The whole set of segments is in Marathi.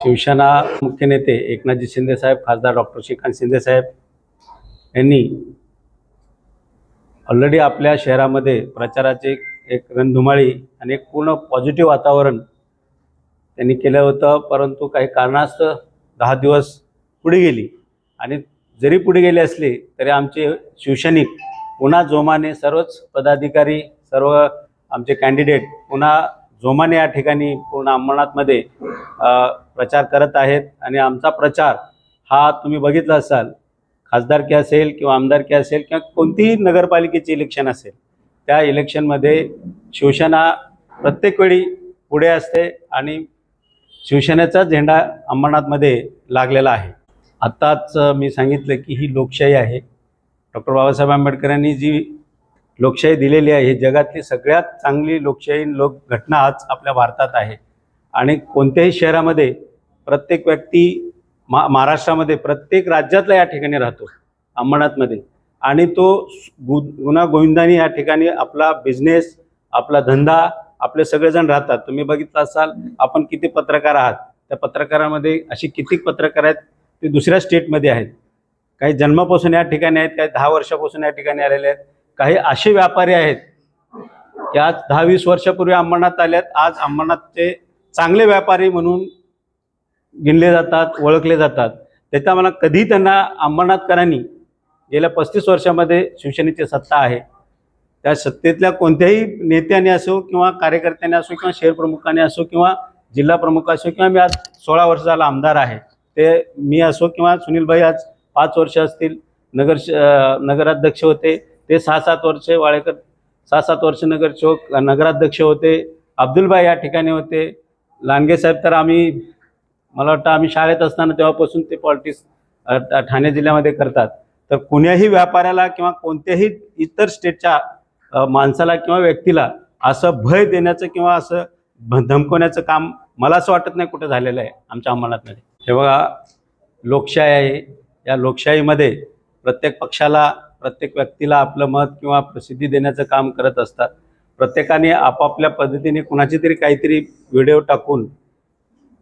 शिवसेना मुख्य नेते एकनाथजी शिंदेसाहेब खासदार डॉक्टर श्रीकांत शिंदेसाहेब यांनी ऑलरेडी आपल्या शहरामध्ये प्रचाराचे एक रणधुमाळी आणि एक पूर्ण पॉझिटिव्ह वातावरण त्यांनी केलं होतं परंतु काही कारणास्तव दहा दिवस पुढे गेली. आणि जरी पुढे गेले असले तरी आमचे शिवसैनिक पुन्हा जोमाने सर्वच पदाधिकारी सर्व आमचे कॅन्डिडेट पुन्हा जोमाने या ठिकाणी पूर्ण अंबरनाथमध्ये प्रचार करत आहेत आणि आमचा प्रचार हा तुम्ही बघितला असाल खासदारकी असेल किंवा आमदारकी असेल किंवा कोणतीही नगरपालिकेचे इलेक्शन असेल त्या इलेक्शनमध्ये शिवसेना प्रत्येक वेळी पुढे असते आणि शिवसेनेचा झेंडा अंबरनाथमध्ये लागलेला आहे. आत्ताच मी सांगितलं की ही लोकशाही आहे. डॉक्टर बाबासाहेब आंबेडकरांनी जी लोकशाही दिलेली आहे. ही जगातली सगळ्यात चांगली लोकशाही लोक घटना आज आपल्या भारतात आहे. आणि कोणत्याही शहरामध्ये प्रत्येक व्यक्ती मा महाराष्ट्रामध्ये प्रत्येक राज्यातला या ठिकाणी राहतो अंबरनाथमध्ये. आणि तो गु गुन्हा गोविंदाने या ठिकाणी आपला बिझनेस आपला धंदा आपले सगळेजण राहतात. तुम्ही बघितलं असाल आपण किती पत्रकार आहात. त्या पत्रकारामध्ये अशी किती पत्रकार आहेत ते दुसऱ्या स्टेटमध्ये आहेत. काही जन्मापासून या ठिकाणी आहेत काही दहा वर्षापासून या ठिकाणी आलेले आहेत. काही असे व्यापारी आहेत की आज दहा वीस वर्षापूर्वी अंबरनाथ आल्यात आज अंबरनाथचे चांगले व्यापारी म्हणून गिनले जातात ओळखले जातात. त्याचा मला कधी त्यांना अंबरनाथकरांनी गेल्या पस्तीस वर्षामध्ये शिवसेनेची सत्ता आहे त्या सत्तेतल्या कोणत्याही नेत्याने असो किंवा कार्यकर्त्याने असो किंवा शहर प्रमुखाने असो किंवा जिल्हा प्रमुख असो किंवा मी आज सोळा वर्ष झाला आमदार आहे ते मी असो किंवा सुनीलभाई आज पाच वर्ष असतील नगर नगराध्यक्ष होते ते सहा सात वर्ष वाळेकर सहा सात वर्ष नगरसेवक नगराध्यक्ष होते अब्दुलभाई या ठिकाणी होते. लांडगे साहेब तर आम्ही मला वाटतं आम्ही शाळेत असताना तेव्हापासून ते पॉलिटिक्स ठाणे जिल्ह्यामध्ये करतात. तर कुण्याही व्यापाऱ्याला किंवा कोणत्याही इतर स्टेटच्या माणसाला किंवा व्यक्तीला असं भय देण्याचं किंवा असं भ- धमकवण्याचं काम मला असं वाटत नाही कुठं झालेलं आहे आमच्या अंमलातमध्ये हे बघा लोकशाही आहे. या लोकशाहीमध्ये प्रत्येक पक्षाला प्रत्येक व्यक्तीला आपलं मत किंवा प्रसिद्धी देण्याचं काम करत असतात. प्रत्येकाने आपापल्या पद्धतीने कुणाची तरी काहीतरी व्हिडिओ टाकून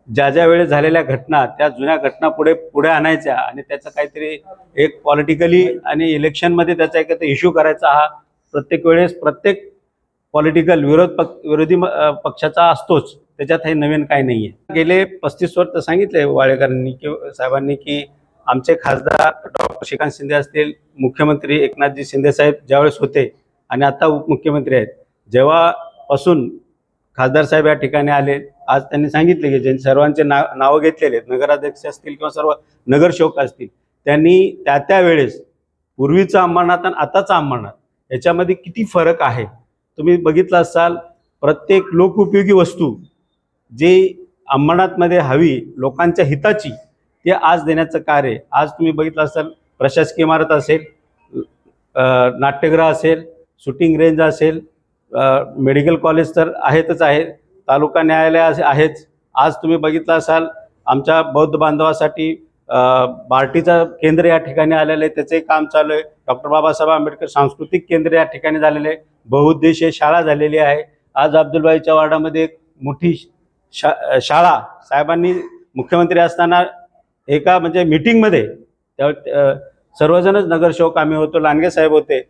ज्या ज्या वेळेस झालेल्या घटना त्या जुन्या घटना पुढे पुढे आणायच्या आणि त्याचं काहीतरी एक पॉलिटिकली आणि इलेक्शनमध्ये त्याचा एक इश्यू करायचा हा प्रत्येक वेळेस प्रत्येक पॉलिटिकल विरोध पक्ष विरोधी पक्षाचा असतोच. त्याच्यात हे नवीन काही नाही आहे गेले पस्तीस वर्ष सांगितले वाळेकरांनी की साहेबांनी की आमचे खासदार डॉक्टर श्रीकांत शिंदे असतील मुख्यमंत्री एकनाथजी शिंदे साहेब ज्यावेळेस होते आणि आता उपमुख्यमंत्री आहेत. जेव्हापासून खासदार साहेब या ठिकाणी आले आज त्यांनी सांगितले की ज्यांनी सर्वांचे ना नावं घेतलेले आहेत नगराध्यक्ष असतील किंवा सर्व नगरसेवक असतील त्यांनी त्या त्या वेळेस अंबरनाथ आणि आताचं अंबरनाथ याच्यामध्ये किती फरक आहे? तुम्ही बघितला असाल प्रत्येक लोकउपयोगी वस्तू जी अंबरनाथमध्ये हवी लोकांच्या हिताची ते आज देण्याचं कार्य आज तुम्ही बघितलं असाल प्रशासकीय इमारत असेल नाट्यगृह असेल शूटिंग रेंज असेल मेडिकल कॉलेज तर आहेतच आहे तालुका न्यायालय असे आहेच. आज तुम्ही बघितलं असाल आमच्या बौद्ध बांधवासाठी बार्टीचं केंद्र या ठिकाणी आलेलं आहे त्याचंही काम चालू आहे. डॉक्टर बाबासाहेब आंबेडकर सांस्कृतिक केंद्र या ठिकाणी झालेलं आहे. बहुउद्देशीय शाळा झालेली आहे. आज अब्दुलबाईच्या वार्डामध्ये एक मोठी शा शाळा साहेबांनी मुख्यमंत्री असताना एका म्हणजे मीटिंगमध्ये त्या सर्वजणच नगरसेवक आम्ही होतो लांडगे साहेब होते.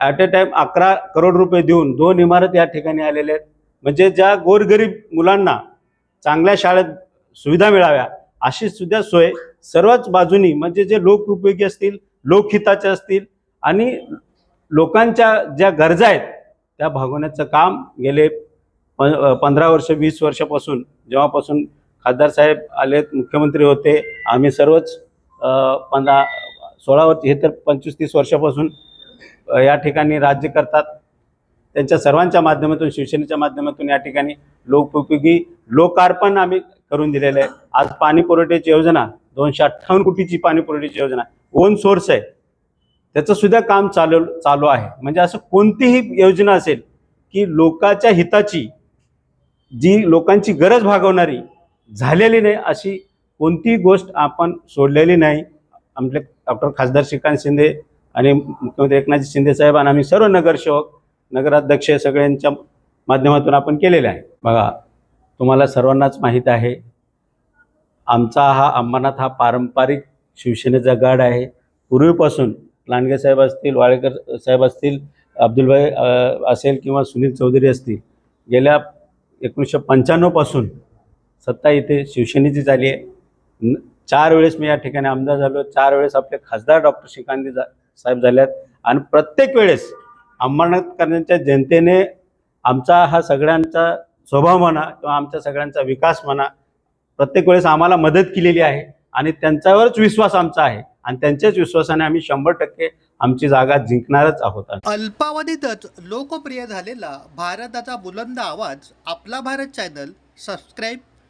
ॲट अ टाइम अकरा करोड रुपये देऊन दोन इमारत या ठिकाणी आलेल्या आहेत. म्हणजे ज्या गोरगरीब मुलांना चांगल्या शाळेत सुविधा मिळाव्या अशी सुद्धा सोय सर्वच बाजूनी म्हणजे जे लोक उपयोगी असतील लोकहिताचे असतील आणि लोकांच्या ज्या गरजा आहेत त्या भागवण्याचं काम गेले प पंधरा वर्ष वीस वर्षापासून जेव्हापासून खासदार साहेब आलेत मुख्यमंत्री होते. आम्ही सर्वच पंधरा सोळा वर्ष हे तर पंचवीस तीस वर्षापासून या ठिकाणी राज्य करतात. त्यांच्या सर्वांच्या माध्यमातून शिवसेनेच्या माध्यमातून या ठिकाणी लोकोपयोगी लोकार्पण आम्ही करून दिलेलं आहे. आज पाणी पुरवठ्याची योजना दोनशे अठ्ठावन्न कोटीची पाणी पुरवठ्याची योजना ओन सोर्स आहे. त्याचं सुद्धा काम चालू चालू आहे. म्हणजे असं कोणतीही योजना असेल की लोकाच्या हिताची जी लोकांची गरज भागवणारी झालेली नाही अशी कोणतीही गोष्ट आपण सोडलेली नाही. आपले डॉक्टर खासदार श्रीकांत शिंदे आणि मुख्यमंत्री एकनाथ शिंदे साहेब आणि आम्ही सर्व नगरसेवक नगराध्यक्ष सगळ्यांच्या माध्यमातून आपण केलेले आहे. बघा तुम्हाला सर्वांनाच माहीत आहे आमचा हा अंबरनाथ हा पारंपरिक शिवसेनेचा गड आहे. पूर्वीपासून लांडगे साहेब असतील वाळेकर साहेब असतील अब्दुलभाई असेल किंवा सुनील चौधरी असतील गेल्या एकोणीसशे पंच्याण्णवपासून सत्ता इथे शिवसेनेची झाली आहे. चार वेळेस मी या ठिकाणी आमदार झालो. चार वेळेस आपले खासदार डॉक्टर श्रीकांत जा साहेब झाल्यात आणि प्रत्येक वेळेस अंबरनाथकरांच्या जनतेने आमचा हा सगळ्यांचा स्वभाव म्हणा किंवा आमच्या सगळ्यांचा विकास म्हणा प्रत्येक वेळेस आम्हाला मदत केलेली आहे. आणि त्यांच्यावरच विश्वास आमचा आहे. आणि त्यांच्याच विश्वासाने आम्ही शंभर टक्के आमची जागा जिंकणारच आहोत अल्पावधीतच लोकप्रिय झालेला भारताचा बुलंद आवाज आपला Bharat channel subscribe